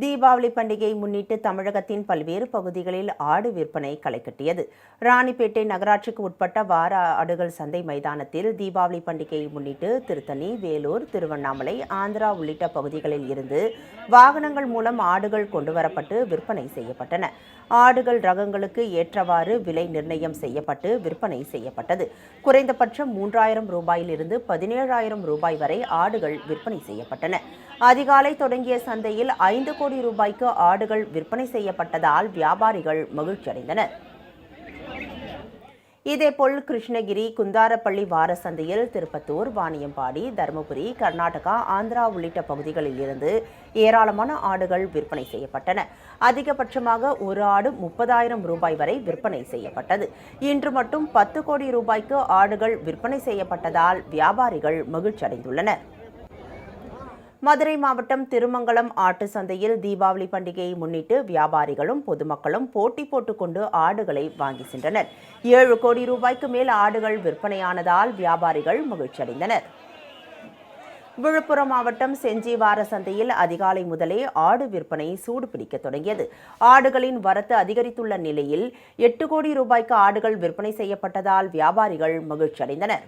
தீபாவளி பண்டிகையை முன்னிட்டு தமிழகத்தின் பல்வேறு பகுதிகளில் ஆடு விற்பனை களைக்கட்டியது. ராணிப்பேட்டை நகராட்சிக்கு உட்பட்ட வார ஆடுகள் சந்தை மைதானத்தில் தீபாவளி பண்டிகையை முன்னிட்டு திருத்தணி வேலூர் திருவண்ணாமலை ஆந்திரா உள்ளிட்ட பகுதிகளில் இருந்து வாகனங்கள் மூலம் ஆடுகள் கொண்டுவரப்பட்டு விற்பனை செய்யப்பட்டன. ஆடுகள் ரகங்களுக்கு ஏற்றவாறு விலை நிர்ணயம் செய்யப்பட்டு விற்பனை செய்யப்பட்டது. குறைந்தபட்சம் மூன்றாயிரம் ரூபாயிலிருந்து பதினேழாயிரம் ரூபாய் வரை ஆடுகள் விற்பனை செய்யப்பட்டன. அதிகாலை தொடங்கிய சந்தையில் ஐந்து கோடி ரூபாய்க்கு ஆடுகள் விற்பனை செய்யப்பட்டதால் வியாபாரிகள் மகிழ்ச்சியடைந்தனர். இதேபோல் கிருஷ்ணகிரி குந்தாரப்பள்ளி வார சந்தையில் திருப்பத்தூர் வாணியம்பாடி தருமபுரி கர்நாடகா ஆந்திரா உள்ளிட்ட பகுதிகளில் இருந்து ஏராளமான ஆடுகள் விற்பனை செய்யப்பட்டன. அதிகபட்சமாக ஒரு ஆடு முப்பதாயிரம் ரூபாய் வரை விற்பனை செய்யப்பட்டது. இன்று மட்டும் பத்து கோடி ரூபாய்க்கு ஆடுகள் விற்பனை செய்யப்பட்டதால் வியாபாரிகள் மகிழ்ச்சியடைந்துள்ளனர். மதுரை மாவட்டம் திருமங்கலம் ஆட்டு சந்தையில் தீபாவளி பண்டிகையை முன்னிட்டு வியாபாரிகளும் பொதுமக்களும் போட்டி போட்டுக்கொண்டு ஆடுகளை வாங்கி சென்றனர். ஏழு கோடி ரூபாய்க்கு மேல் ஆடுகள் விற்பனையானதால் வியாபாரிகள் மகிழ்ச்சியடைந்தனர். விழுப்புரம் மாவட்டம் செஞ்சி வார சந்தையில் அதிகாலை முதலே ஆடு விற்பனை சூடு பிடிக்க தொடங்கியது. ஆடுகளின் வரத்து அதிகரித்துள்ள நிலையில் எட்டு கோடி ரூபாய்க்கு ஆடுகள் விற்பனை செய்யப்பட்டதால் வியாபாரிகள் மகிழ்ச்சியடைந்தனர்.